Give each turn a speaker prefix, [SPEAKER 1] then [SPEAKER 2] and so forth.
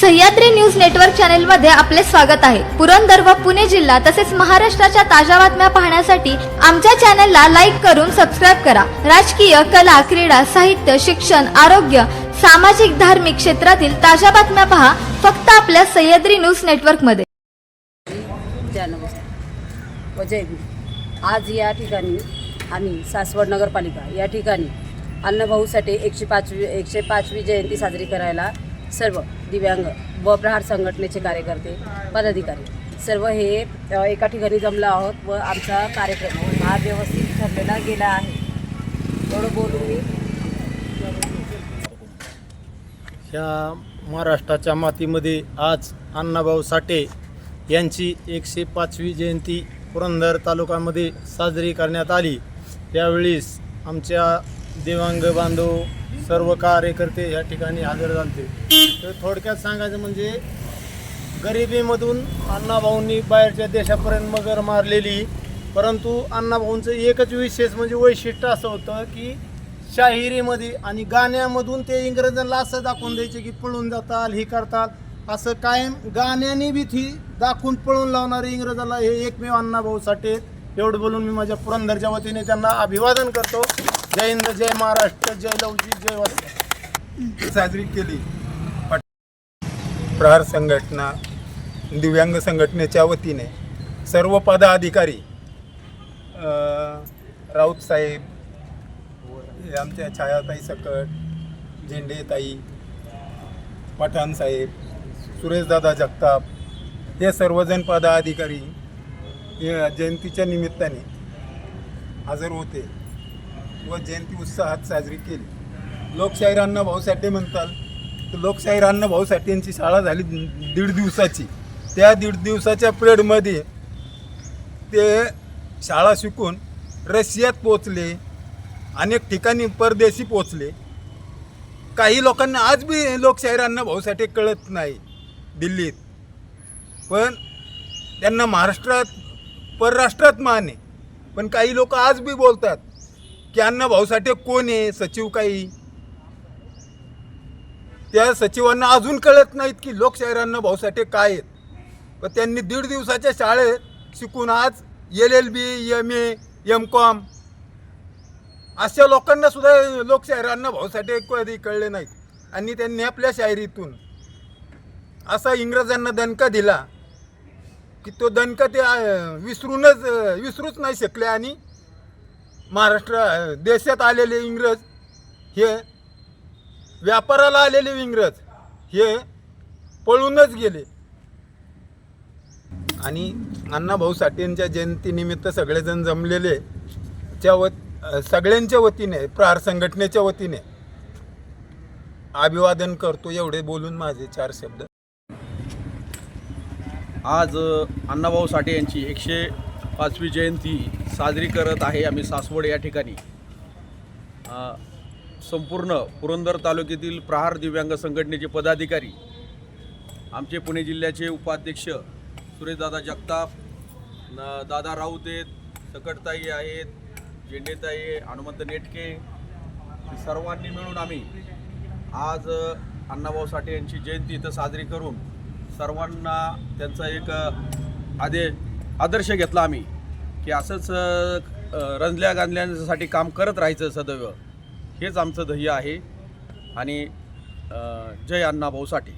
[SPEAKER 1] Sahyadri news network चॅनलमध्ये आपले स्वागत आहे. पुरंदर व पुणे जिल्हा तसेच महाराष्ट्राच्या ताज्या बातम्या पाहण्यासाठी आमच्या चॅनलला लाईक करून सबस्क्राईब करा. राजकीय कला क्रीडा साहित्य शिक्षण आरोग्य सामाजिक धार्मिक क्षेत्रातील ताज्या बातम्या पहा फक्त आपल्या सह्याद्री न्यूज
[SPEAKER 2] नेटवर्कमध्ये आज या ठिकाणी आम्ही सासवड नगरपालिका या ठिकाणी अण्णाभाऊसाठी एकशे पाचवी एकशे पाचवी जयंती साजरी करायला सर्व दिव्यांग व प्रहार संघटनेचे कार्यकर्ते पदाधिकारी सर्व हे एका ठिकाणी जमलो आहोत व आमचा कार्यक्रम हा व्यवस्थित ठरलेला गेला आहे. एवढं बोलून मी
[SPEAKER 3] ह्या महाराष्ट्राच्या मातीमध्ये आज अण्णाभाऊ साठे यांची एकशे पाचवी जयंती पुरंदर तालुक्यामध्ये साजरी करण्यात आली. त्यावेळीस आमच्या दिव्यांग बांधव सर्व कार्यकर्ते या ठिकाणी हजर झाले तर थोडक्यात सांगायचं म्हणजे गरिबीमधून अण्णाभाऊंनी बाहेरच्या देशापर्यंत मगर मारलेली परंतु अण्णाभाऊंचं एकच विशेष म्हणजे वैशिष्ट्य असं होतं की शाहिरीमध्ये आणि गाण्यामधून ते इंग्रजांना असं दाखवून द्यायचे की पळून जाताल ही करताल असं कायम गाण्याने बी ती दाखवून पळून लावणारे इंग्रजाला हे एकमेव अण्णाभाऊ साठे एवढं बोलून मी माझ्या पुरंदरच्या वतीने त्यांना अभिवादन करतो. जय हिंद जय महाराष्ट्र जय लवजी जय वस्त्र
[SPEAKER 4] साजरी केली. प्रहार संघटना दिव्यांग संघटनेच्या वतीने सर्व पदाधिकारी राऊत साहेब आमच्या छायाताई सकट झेंडेताई पठाण साहेब सुरेशदादा जगताप हे सर्वजण पदाधिकारी जयंतीच्या निमित्ताने हजर होते. व जयंती उत्साहात साजरी केली. लोकशाहीर अन्न भाऊसाठी म्हणताल. तर लोकशाहीर अन्न भाऊ साठे यांची शाळा झाली दीड दिवसाची. त्या दीड दिवसाच्या पिरियडमध्ये ते शाळा शिकून रशियात पोचले अनेक ठिकाणी परदेशी पोचले काही लोकांना आज बी लोकशाहीर अण्णा भाऊसाठी कळत नाही दिल्लीत. पण त्यांना महाराष्ट्रात परराष्ट्रात मान. आहे पण काही लोक आज बी बोलतात. की अन्न भाऊ साठे कोण आहे? सचिव काही? त्या सचिवांना अजून कळत नाहीत की लोकशाहीरांना भाऊ साठे काय आहेत. व त्यांनी दीड दिवसाच्या शाळेत शिकून आज L L B M A M com अशा लोकांना सुद्धा लोकशाहीरांना भाऊ साठे कधी कळले नाहीत. आणि त्यांनी आपल्या शायरीतून असा इंग्रजांना दणका दिला की तो दणका ते विसरूनच विसरूच नाही शकले आणि महाराष्ट्र देशात आलेले इंग्रज हे व्यापाराला आलेले इंग्रज हे पळूनच गेले. आणि अण्णाभाऊ साठेंच्या जयंतीनिमित्त सगळेजण जमलेले च्या वत सगळ्यांच्या वतीने प्रहार संघटनेच्या वतीने अभिवादन करतो एवढे बोलून माझे चार शब्द.
[SPEAKER 5] आज अण्णाभाऊ साठे यांची एकशे पाचवी जयंती साजरी करत आहे आम्ही सासवड या ठिकाणी. संपूर्ण पुरंदर तालुक्यातील प्रहार दिव्यांग संघटनेचे पदाधिकारी आमचे पुणे जिल्ह्याचे उपाध्यक्ष सुरेशदादा जगताप न- दादा राऊत आहेत सकटताई आहेत झेंडेताई हनुमंत नेटके सर्वांनी मिळून आम्ही आज अण्णाभाऊ साठे यांची जयंती इथं साजरी करून सर्वांना त्यांचा एक आदेश आदर्श घेतला आम्ही की असंच रंजल्या गांजल्यासाठी काम करत राहायचं सदैव. हेच आमचं ध्येय आहे. आणि जय जय अण्णाभाऊ साठे